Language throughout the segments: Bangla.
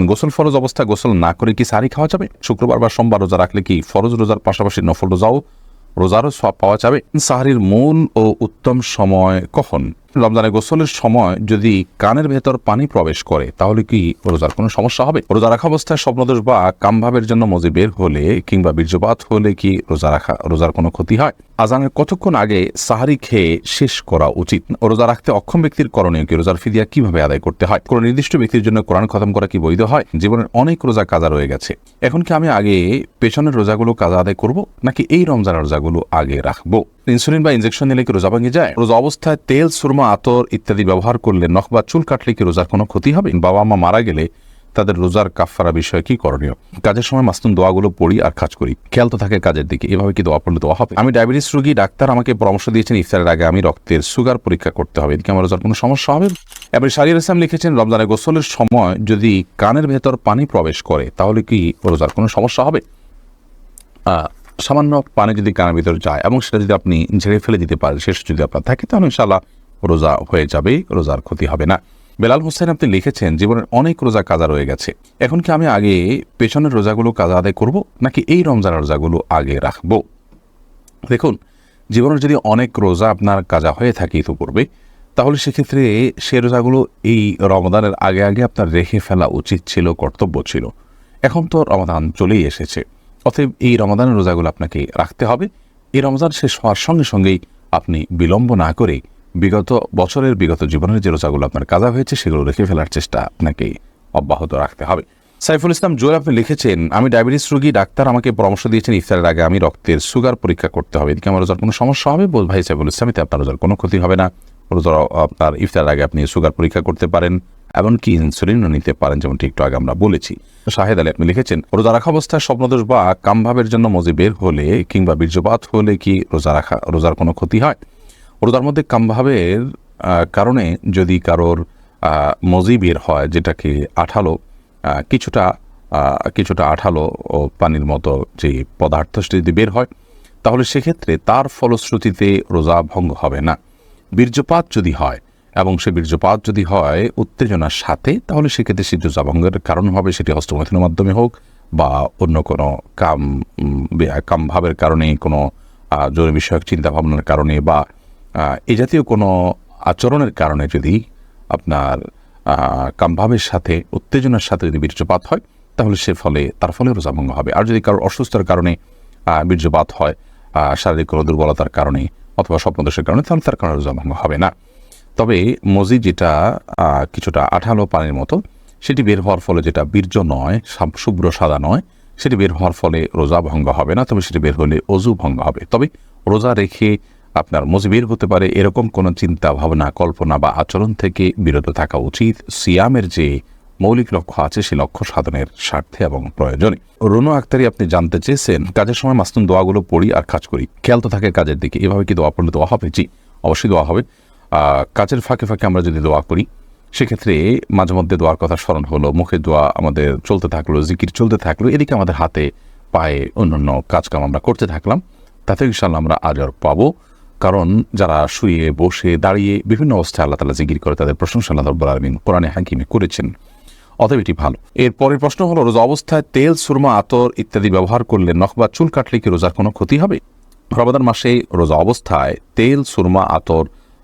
গোসল ফরজ অবস্থায় গোসল না করে কি সারি খাওয়া যাবে? শুক্রবার বা সোমবার রোজা রাখলে কি ফরজ রোজার পাশাপাশি নফল রোজাও রোজারও সব পাওয়া যাবে? সাহারির মূল ও উত্তম সময় কখন? রমজানে গোসলের সময় যদি কানের ভেতর পানি প্রবেশ করে, তাহলে কি রোজার কোনো সমস্যা হবে? রোজা রাখা অবস্থায় স্বপ্নদোষ বা কামভাবের জন্য মজি বের হলে কিংবা বীর্যপাত হলে কি রোজা রাখা, রোজার কোনো ক্ষতি হয়? আজানের কতক্ষণ আগে সাহারি খেয়ে শেষ করা উচিত? রোজা রাখতে অক্ষম ব্যক্তির করণীয় কি? রোজার ফিদিয়া কীভাবে আদায় করতে হয়? কোনো নির্দিষ্ট ব্যক্তির জন্য কোরআন খতম করা কি বৈধ হয়? জীবনের অনেক রোজা কাজা রয়ে গেছে। এখন কি আমি আগে পেছনের রোজাগুলো কাজা আদায় করব, নাকি এই রমজানের রোজাগুলো আগে রাখব? ইনসুলিন বা ইনজেকশন নিলে কি রোজা ভেঙে যায়? রোজা অবস্থায় তেল, সুরমা, আতর ইত্যাদি ব্যবহার করলে নখ বা চুল কাটলে কি রোজার কোনো ক্ষতি হবে? বাবা মা মারা গেলে তাদের রোজার কাফারা বিষয়ে কি করণীয়? কাজের সময় মাস্তুন দোয়াগুলো পড়ি আর কাজ করি। খেয়াল তো থাকে কাজের দিকে। এভাবে কি দোয়া পড়লে দোয়া হবে? আমি ডায়াবেটিস রোগী, ডাক্তার আমাকে পরামর্শ দিয়েছেন, ইফতারের আগে আমি রক্তের সুগার পরীক্ষা করতে হবে। এদিকে আমার রোজার কোনো সমস্যা হবে এবার শারির ইসলাম লিখেছেন, রমজানের গোসলের সময় যদি কানের ভেতর পানি প্রবেশ করে, তাহলে কি রোজার কোনো সমস্যা হবে? সামান্য পানি যদি কানের ভিতরে যায় এবং সেটা যদি আপনি ঝেড়ে ফেলে দিতে পারেন শেষ যদি আপনার থাকে, তাহলে ইনশাল্লাহ রোজা হয়ে যাবে, রোজার ক্ষতি হবে না। বেলাল হোসেন আপনি লিখেছেন, জীবনের অনেক রোজা কাজা রয়ে গেছে। এখন কি আমি আগে পেছনের রোজাগুলো কাজা আদায় করব, নাকি এই রমজানের রোজাগুলো আগে রাখব? দেখুন, জীবনের যদি অনেক রোজা আপনার কাজা হয়ে থাকে ইতিপূর্বে, তাহলে সেক্ষেত্রে সে রোজাগুলো এই রমদানের আগে আগে আপনার রেখে ফেলা উচিত ছিল, কর্তব্য ছিল। এখন তো রমাদান চলেই এসেছে। অতএব এই রমাদানের রোজাগুলো আপনাকে রাখতে হবে। এই রমজান শেষ হওয়ার সঙ্গে সঙ্গেই আপনি বিলম্ব না করে বিগত বছরের, বিগত জীবনের যে রোজাগুলো আপনার কাজা হয়েছে, সেগুলো রেখে ফেলার চেষ্টা আপনাকে অব্যাহত রাখতে হবে। সাইফুল ইসলাম জোর আপনি লিখেছেন, আমি ডায়াবেটিস রোগী, ডাক্তার আমাকে পরামর্শ দিয়েছেন ইফতারের আগে আমি রক্তের সুগার পরীক্ষা করতে হবে। এদিকে আমার রোজার কোনো সমস্যা হবে? বল ভাই সাইফুল ইসলামিতে আপনার রোজার কোনো ক্ষতি হবে না। রোজার, আপনার ইফতারের আগে আপনি সুগার পরীক্ষা করতে পারেন। এমনকি ইনসুলিনও নিতে পারেন, যেমনটি একটু আগে আমরা বলেছি। শাহেদ আলী, আপনি লিখেছেন, রোজা রাখা অবস্থায় স্বপ্নদোষ বা কামভাবের জন্য মজি বের হলে কিংবা বীর্যপাত হলে কি রোজা রাখা, রোজার কোনো ক্ষতি হয়? রোজার মধ্যে কামভাবের কারণে যদি কারোর মজি বের হয়, যেটাকে আঠালো কিছুটা কিছুটা আঠালো ও পানির মতো যে পদার্থ সেটা যদি বের হয়, তাহলে সেক্ষেত্রে তার ফলশ্রুতিতে রোজা ভঙ্গ হবে না। বীর্যপাত যদি হয় এবং সে বীর্যপাত যদি হয় উত্তেজনার সাথে, তাহলে সেক্ষেত্রে সে রোজা ভঙ্গের কারণ হবে সেটি হস্তমৈথুনের মাধ্যমে হোক বা অন্য কোনো কাম কামভাবের কারণে, কোনো জরুরি বিষয়ক চিন্তা ভাবনার কারণে বা এ জাতীয় কোনো আচরণের কারণে যদি আপনার কামভাবের সাথে, উত্তেজনার সাথে যদি বীর্যপাত হয়, তাহলে সে ফলে, তার ফলে রোজা ভঙ্গ হবে। আর যদি কারোর অসুস্থতার কারণে বীর্যপাত হয় শারীরিক কোনো দুর্বলতার কারণে অথবা স্বপ্নদোষের কারণে, তাহলে তার কারণে রোজাভঙ্গ হবে না। তবে মজি যেটা কিছুটা আঠালো পানির মতো, সেটি বের হওয়ার ফলে যেটা বীর্য নয় শুভ্র সাদা নয়, সেটি বের হওয়ার ফলে রোজা ভঙ্গ হবে না, তবে সেটি বের হলে অজু ভঙ্গ হবে। তবে রোজা রেখে আপনার মজি বের হতে পারে, এরকম কোনো চিন্তা, ভাবনা, কল্পনা বা আচরণ থেকে বিরত থাকা উচিত। সিয়ামের যে মৌলিক লক্ষ্য আছে সেই লক্ষ্য সাধনের স্বার্থে এবং প্রয়োজনে। রুনু আক্তারি, আপনি জানতে চেয়েছেন, কাজের সময় মাস্তুন দোয়াগুলো পড়ি আর কাজ করি। খেয়াল তো থাকে কাজের দিকে, এভাবে কি দোয়া পড়লে দোয়া হবে? জি, অবশ্যই দোয়া হবে। কাজের ফাঁকে ফাঁকে আমরা যদি দোয়া করি, সেক্ষেত্রে মাঝে মধ্যে দোয়ার কথা স্মরণ হলো, মুখে দোয়া আমাদের চলতে থাকল, জিকির চলতে থাকল, এদিকে আমাদের হাতে, পায়ে অন্যান্য কাজকাম আমরা করতে থাকলাম তাতে ইনশাল্লাহ আমরা আজর পাবো। কারণ যারা শুয়ে, বসে, দাঁড়িয়ে বিভিন্ন অবস্থায় আল্লাহ তালা জিকির করে, তাদের প্রশংসা আল্লাহ রব্বুল আলমিন কোরআনে হাকিমে করেছেন। অতএব এটি ভালো। এর পরের প্রশ্ন হলো, রোজা অবস্থায় তেল, সুরমা, আতর ইত্যাদি ব্যবহার করলে নখ বা চুল কাটলে কি রোজার কোনো ক্ষতি হবে? রমাদান মাসে রোজা অবস্থায় তেল, সুরমা, আতর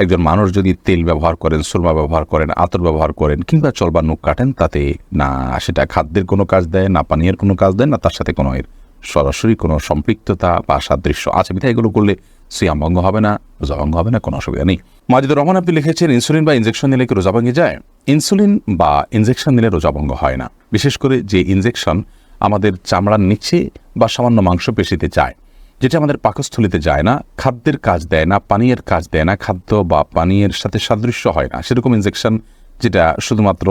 একজন মানুষ যদি তেল ব্যবহার করেন, সুরমা ব্যবহার করেন, আতর ব্যবহার করেন, কিংবা চল বা নখ কাটেন, তাতে না সেটা খাদ্যের কোনো কাজ দেয়, না পানীয়ের কোনো কাজ দেয়, না তার সাথে কোনো এর সরাসরি কোনো সম্পৃক্ততা বা সাদৃশ্য আছে বিধায় এগুলো করলে সিয়াম ভঙ্গ হবে না, রোজা ভঙ্গ হবে না, কোনো অসুবিধা নেই। মাজিদুর রহমান, আপনি লিখেছেন, ইনসুলিন বা ইনজেকশন নিলে কি রোজা ভেঙে যায়? ইনসুলিন বা ইনজেকশন নিলে রোজা ভঙ্গ হয় না। বিশেষ করে যে ইনজেকশন আমাদের চামড়ার নিচে বা সামান্য মাংসপেশিতে যায় যেটা আমাদের পাকস্থলিতে যায় না, খাদ্যের কাজ দেয় না, পানীয়ের কাজ দেয় না, খাদ্য বা পানীয়ের সাথে সাদৃশ্য হয় না। সেরকম ইনজেকশন যেটা শুধুমাত্র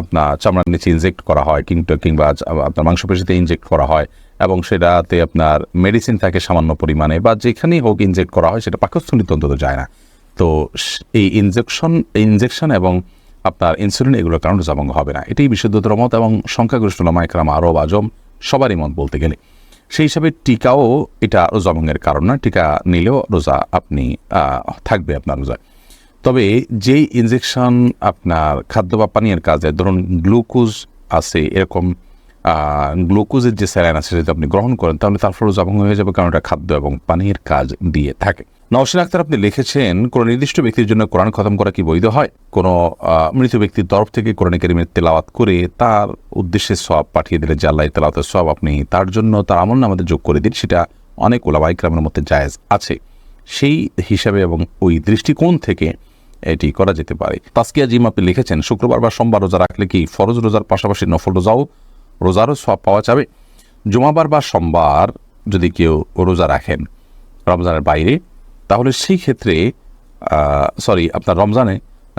আপনার চামড়ার নিচে ইনজেক্ট করা হয়, কিংবা কিংবা আপনার মাংসপেশিতে ইনজেক্ট করা হয়, এবং সেটাতে আপনার মেডিসিন থাকে সামান্য পরিমাণে, বা যেখানেই হোক ইনজেক্ট করা হয়, সেটা পাকস্থলিত অন্তত যায় না। তো এই ইনজেকশন ইনজেকশন এবং আপনার ইনসুলিন এগুলোর কারণে রোজাভঙ্গ হবে না। এটাই বিশুদ্ধতর মত এবং সংখ্যাগরিষ্ঠ লামাইকরাম আরব আজম সবারই মত বলতে গেলে। সেই হিসাবে টিকাও এটা রোজাভঙ্গের কারণ না। টিকা নিলেও রোজা আপনি থাকবে আপনার রোজা তবে যেই ইনজেকশন আপনার খাদ্য বা পানীয়ের কাজে, ধরুন গ্লুকোজ আছে এরকম গ্লুকোজের যে স্যালাইন আছে যদি আপনি গ্রহণ করেন, তাহলে তার ফলে জবং হয়ে যাবে কারণ এটা খাদ্য এবং পানীয়ের কাজ দিয়ে থাকে। নওশিন আক্তার আপনি লিখেছেন, কোনো নির্দিষ্ট ব্যক্তির জন্য কোরআন খতম করা কি বৈধ হয়? কোনো মৃত ব্যক্তির তরফ থেকে কোরআন কেরিমের তেলাওয়াত করে তার উদ্দেশ্যে সব পাঠিয়ে দিলে যে আল্লাহ তেলাওয়াতের সব আপনি তার জন্য, তার আমল আমাদের যোগ করে দিন, সেটা অনেক ওলামাই ক্রামের মধ্যে জায়েজ আছে। সেই হিসাবে এবং ওই দৃষ্টিকোণ থেকে এটি করা যেতে পারে। তাস্কিয়া জিম আপনি লিখেছেন, শুক্রবার বা সোমবার রোজা রাখলে কি ফরজ রোজার পাশাপাশি নফল রোজাও রোজারও সব পাওয়া যাবে। জুমাবার বা সোমবার যদি কেউ রোজা রাখেন রমজানের বাইরে, তাহলে সেই ক্ষেত্রে সরি আপনার রমজানে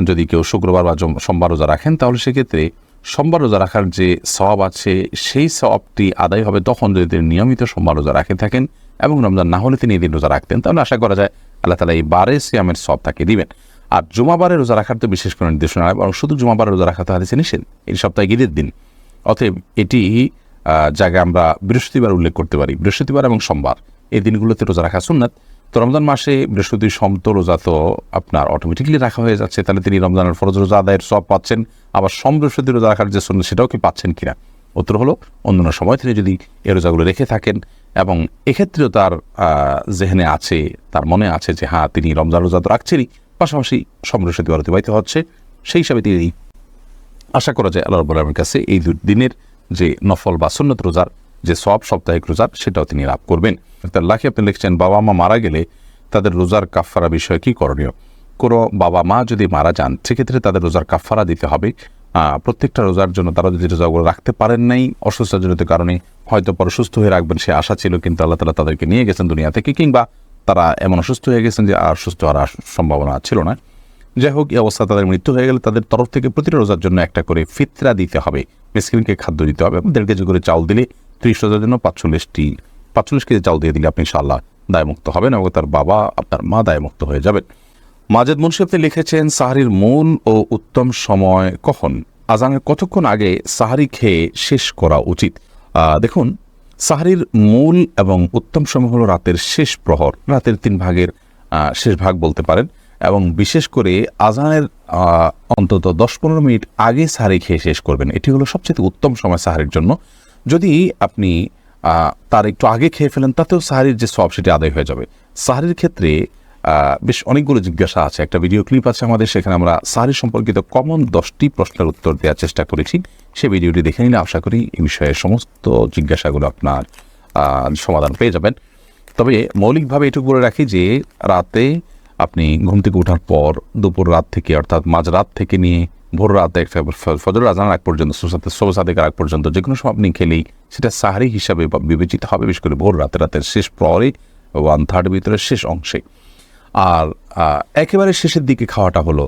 যদি কেউ শুক্রবার বা সোমবার রোজা রাখেন, তাহলে সেক্ষেত্রে সোমবার রোজা রাখার যে সওয়াব আছে, সেই সবটি আদায় হবে তখন যদি তিনি নিয়মিত সোমবার রোজা রাখে থাকেন এবং রমজান না হলে তিনি এদিন রোজা রাখতেন। তাহলে আশা করা যায় আল্লাহ তালা এই বারে সিয়ামের সব তাকে দিবেন। আর জুমাবারে রোজা রাখার তো বিশেষ কোনো নির্দেশনা নয় বরং শুধু জুমাবারে রোজা রাখা তো হাদিসে নিষেধ। এই সপ্তাহে ঈদের দিন। অতএব এটি জায়গায় আমরা বৃহস্পতিবার উল্লেখ করতে পারি, বৃহস্পতিবার এবং সোমবার। এই দিনগুলোতে রোজা রাখা সুন্নাত। তো রমজান মাসে বৃহস্পতি সমত রোজা তো আপনার অটোমেটিকলি রাখা হয়ে যাচ্ছে। তাহলে তিনি রমজানের ফরজ রোজা আদায়ের সব পাচ্ছেন। আবার সোম বৃহস্পতি রোজা রাখার যে সুন্নাত, সেটাও কি পাচ্ছেন কিনা? উত্তর হলো, অন্যান্য সময় তিনি যদি এই রোজাগুলো রেখে থাকেন এবং এক্ষেত্রেও তার জেহেনে আছে, তার মনে আছে যে হ্যাঁ তিনি রমজান রোজা তো রাখছেনই। পাশাপাশি সোম বৃহস্পতিবার অতিবাহিত হচ্ছে। সেই হিসাবে তিনি আশা করা যায় আল্লাহ রব্বুল কাছে এই দিনের যে নফল বা সুন্নত রোজার যে সব সাপ্তাহিক রোজার, সেটাও তিনি লাভ করবেন। তার লাখে, আপনি লিখছেন বাবা মা মারা গেলে তাদের রোজার কাফফারা বিষয়ে কি করণীয়? কোনো বাবা মা যদি মারা যান, সেক্ষেত্রে তাদের রোজার কাফফারা দিতে হবে। প্রত্যেকটা রোজার জন্য তারা যদি রোজাগুলো রাখতে পারেন নাই অসুস্থজনিত কারণে হয়তো পরে সুস্থ হয়ে রাখবেন, সে আশা ছিল, কিন্তু আল্লাহ তালা তাদেরকে নিয়ে গেছেন দুনিয়া থেকে, কিংবা তারা এমন অসুস্থ হয়ে গেছেন যে আর সুস্থ হওয়ার সম্ভাবনা ছিল না। যাই হোক, এই অবস্থা তাদের মৃত্যু হয়ে গেলে তাদের তরফ থেকে প্রতিটা রোজার জন্য একটা করে ফিতরা দিতে হবে। মিসকিনকে খাদ্য দিতে হবে এবং দেড় কেজি করে চাউল দিলে ত্রিশ রোজার জন্য পাঁচচল্লিশটি, পাঁচচল্লিশ কেজি চাউল দিয়ে দিলে আপনি ইনশাআল্লাহ দায়মুক্ত হবেন এবং তার বাবা, আপনার মা দায়মুক্ত হয়ে যাবেন। মাজেদ মুন্সি আপনি লিখেছেন, সাহারির মূল ও উত্তম সময় কখন? আজানের কতক্ষণ আগে সাহারি খেয়ে শেষ করা উচিত? দেখুন, সাহারির মূল এবং উত্তম সময় হলো রাতের শেষ প্রহর, রাতের তিন ভাগের শেষ ভাগ বলতে পারেন। এবং বিশেষ করে আজানের অন্তত দশ পনেরো মিনিট আগে সাহারি খেয়ে শেষ করবেন। এটি হলো সবচেয়ে উত্তম সময় সাহারির জন্য। যদি আপনি তার একটু আগে খেয়ে ফেলেন, তাতেও সাহারির যে সব সেটি আদায় হয়ে যাবে। সাহারির ক্ষেত্রে বেশ অনেকগুলো জিজ্ঞাসা আছে। একটা ভিডিও ক্লিপ আছে আমাদের, সেখানে আমরা সাহারি সম্পর্কিত কমন দশটি প্রশ্নের উত্তর দেওয়ার চেষ্টা করেছি। সেই ভিডিওটি দেখে নিলে আশা করি এই বিষয়ে সমস্ত জিজ্ঞাসাগুলো আপনার সমাধান পেয়ে যাবেন। তবে মৌলিকভাবে এটুকু বলে রাখি যে, রাতে আপনি ঘুম থেকে ওঠার পর দুপুর রাত থেকে, অর্থাৎ মাঝরাত থেকে নিয়ে ভোর রাতে ফজর আজান আগ পর্যন্ত সুসাতে সোসাদিকের আগ পর্যন্ত যে কোনো সময় আপনি খেলেই সেটা সাহারি হিসাবে বিবেচিত হবে, বিশেষ করে ভোর রাতে, রাতের শেষ প্রহরে ওয়ান থার্ড ভিতরে শেষ অংশে। আর একেবারে শেষের দিকে খাওয়াটা হলো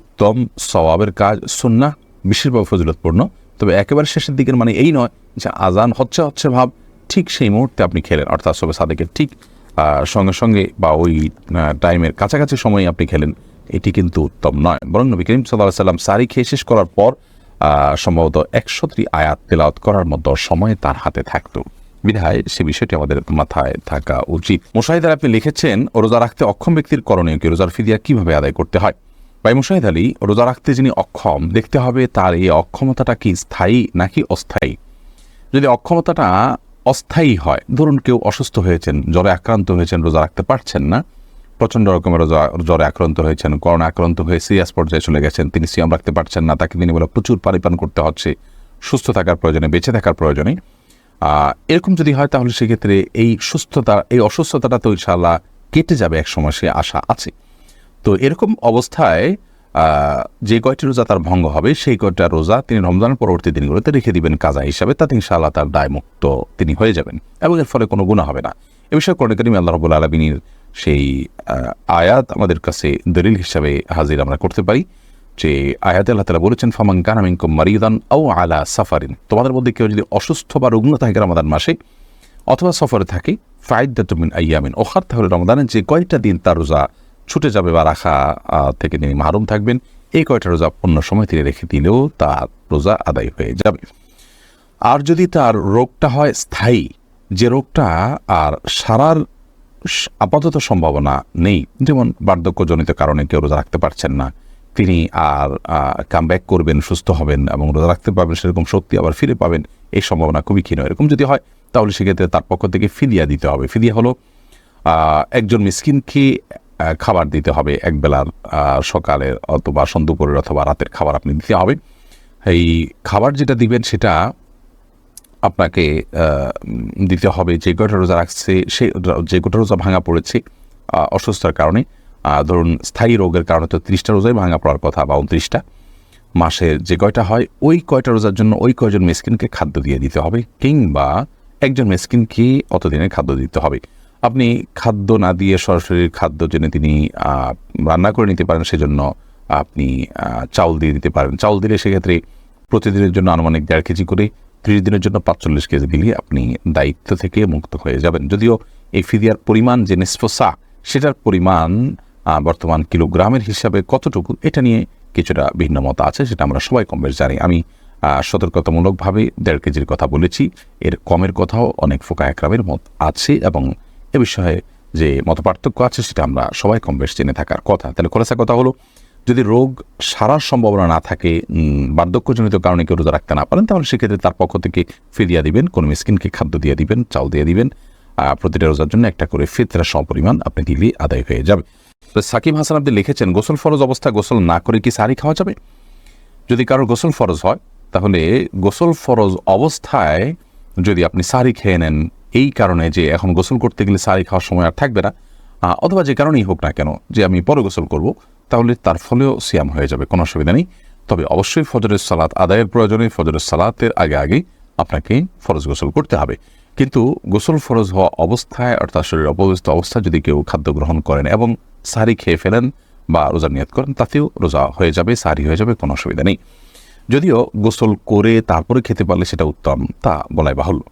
উত্তম সওয়াবের কাজ সুন্না বিশেষভাবে ফজিলতপূর্ণ। তবে একেবারে শেষের দিকের মানে এই নয় যে আজান হচ্ছে হচ্ছে ভাব, ঠিক সেই মুহূর্তে আপনি খেলেন, অর্থাৎ সবে সাদেকের ঠিক সঙ্গে সঙ্গে বা ওই টাইমের কাছাকাছি সময়ে আপনি খেলেন, এটি কিন্তু উত্তম নয়। বরং নবী করিম সাল্লাহ সাল্লাম সারি খেয়ে শেষ করার পর সম্ভবত একশোটি আয়াত তেলাওয়াত করার মতো সময় তার হাতে থাকতো। বিধায় সে বিষয়টি আমাদের মাথায় থাকা উচিত। মুশাহিদার আপনি লিখেছেন, রোজা রাখতে অক্ষম ব্যক্তির করণীয় কি? রোজার ফিদিয়া কীভাবে আদায় করতে হয়? ভাই মুশাহিদ আলী, রোজা রাখতে যিনি অক্ষম, দেখতে হবে তার এই অক্ষমতাটা কি স্থায়ী নাকি অস্থায়ী? যদি অক্ষমতাটা অস্থায়ী হয়। ধরুন কেউ অসুস্থ হয়েছেন, জ্বরে আক্রান্ত হয়েছেন, রোজা রাখতে পারছেন না। প্রচণ্ড রকমের রোজা, জ্বরে আক্রান্ত হয়েছেন, করোনা আক্রান্ত হয়ে সিরিয়াস পর্যায়ে চলে গেছেন, তিনি সিয়াম রাখতে পারছেন না, তাকে তিনি বলে প্রচুর পানিপান করতে হচ্ছে, সুস্থ থাকার প্রয়োজনে, বেঁচে থাকার প্রয়োজনে। এরকম যদি হয় তাহলে সেক্ষেত্রে এই সুস্থতা, এই অসুস্থতাটা তো ইনশাআল্লাহ কেটে যাবে এক সময় সে আশা আছে। তো এরকম অবস্থায় যে কয়টি রোজা তার ভঙ্গ হবে, সেই কয়টা রোজা তিনি রমজানের পরবর্তী দিনগুলোতে রেখে দিবেন কাজা হিসাবে। তাতে ইনশাআল্লাহ তার দায়মুক্ত তিনি হয়ে যাবেন এবং এর ফলে কোনো গুণা হবে না। এ বিষয়ে কোরআন করিম আল্লাহ রবুল আলমিনীর সেই আয়াত আমাদের কাছে দলিল হিসাবে হাজির আমরা করতে পারি যে আয়াতে আল্লাহ তালা বলেছেন ফামাং কানামিঙ্কুম মারিদান ও আলা সাফারিন। তোমাদের মধ্যে কেউ যদি অসুস্থ বা রুগ্ন থাকে রমাদান মাসে অথবা সফরে থাকে ফাইদাতুমিন আইয়ামিন, ওখার তাহলে রমাদানের যে কয়েকটা দিন তার রোজা ছুটে যাবে বা রাখা থেকে তিনি মাহরুম থাকবেন। এই কয়টা রোজা অন্য সময় তিনি রেখে দিলেও তার রোজা আদায় হয়ে যাবে। আর যদি তার রোগটা হয় স্থায়ী, যে রোগটা আর সারার আপাতত সম্ভাবনা নেই, যেমন বার্ধক্যজনিত কারণে কেউ রোজা রাখতে পারছেন না, তিনি আর কাম ব্যাক করবেন, সুস্থ হবেন এবং রোজা রাখতে পারবেন, সেরকম শক্তি আবার ফিরে পাবেন, এই সম্ভাবনা খুবই ক্ষীণ। এরকম যদি হয়, তাহলে সেক্ষেত্রে তার পক্ষ থেকে ফিদিয়া দিতে হবে। ফিদিয়া হলো একজন মিসকিনকে খাবার দিতে হবে। এক বেলার আহ, সকালের অথবা সন্ধ্যুপুরের অথবা রাতের খাবার আপনি দিতে হবে। এই খাবার যেটা দিবেন সেটা আপনাকে দিতে হবে যে কয়টা রোজা রাখছে সে যে কয়টা রোজা ভাঙা পড়েছে অসুস্থতার কারণে। ধরুন স্থায়ী রোগের কারণে তো ত্রিশটা রোজাই ভাঙা পড়ার কথা বা উনত্রিশটা। মাসের যে কয়টা হয় ওই কয়টা রোজার জন্য ওই কয়জন মেসকিনকে খাদ্য দিয়ে দিতে হবে কিংবা একজন মেসকিনকে অতদিনের খাদ্য দিতে হবে। আপনি খাদ্য না দিয়ে সরাসরি খাদ্য জেনে তিনি রান্না করে নিতে পারেন, সেজন্য আপনি চাউল দিয়ে দিতে পারেন। চাউল দিলে সেক্ষেত্রে প্রতিদিনের জন্য আনুমানিক দেড় কেজি করে ত্রিশ দিনের জন্য পাঁচচল্লিশ কেজি দিলে আপনি দায়িত্ব থেকে মুক্ত হয়ে যাবেন। যদিও এই ফিদিয়ার পরিমাণ যে নিষ্পসা সেটার পরিমাণ বর্তমান কিলোগ্রামের হিসাবে কতটুকু, এটা নিয়ে কিছুটা ভিন্ন মত আছে, সেটা আমরা সবাই কম বেশ জানি। আমি সতর্কতামূলকভাবে দেড় কেজির কথা বলেছি। এর কমের কথাও অনেক ফোকা একরামের মত আছে এবং এ বিষয়ে যে মত পার্থক্য আছে সেটা আমরা সবাই কম বেশ জেনে থাকার কথা। তাহলে খোলাসা কথা হলো, যদি রোগ সারার সম্ভাবনা না থাকে বার্ধক্যজনিত কারণে কেউ রোজা রাখতে না পারেন, তাহলে সেক্ষেত্রে তার পক্ষ থেকে ফিরিয়া দিবেন, কোনো মিসকিনকে খাদ্য দিয়ে দিবেন, চাল দিয়ে দিবেন প্রতিটা রোজার জন্য একটা করে ফিতরা সমপরিমাণ আপনি দিলে আদায় হয়ে যাবে। তো সাকিব হাসান আপনি লিখেছেন, গোসল ফরজ অবস্থা, গোসল না করে কি সারি খাওয়া যাবে? যদি কারোর গোসল ফরজ হয়, তাহলে গোসল ফরজ অবস্থায় যদি আপনি সারি খেয়ে নেন এই কারণে যে এখন গোসল করতে গেলে সারি খাওয়ার সময় আর থাকবে না অথবা যে কারণেই হোক না কেন, যে আমি পরে গোসল করব, তাহলে তার ফলেও সিয়াম হয়ে যাবে, কোনো অসুবিধা নেই। তবে অবশ্যই ফজরের সালাত আদায়ের প্রয়োজনে ফজরের সালাতের আগে আগে আপনাকে ফরজ গোসল করতে হবে। কিন্তু গোসল ফরজ হওয়া অবস্থায়, অর্থাৎ শরীর অপবিষ্ট অবস্থায় যদি কেউ খাদ্য গ্রহণ করেন এবং সারি খেয়ে ফেলেন বা রোজা নিয়ত করেন, তাতেও রোজা হয়ে যাবে সারি হয়ে যাবে, কোনো অসুবিধা নেই। যদিও গোসল করে তারপরে খেতে পারলে সেটা উত্তম, তা বলাই বাহুল্য।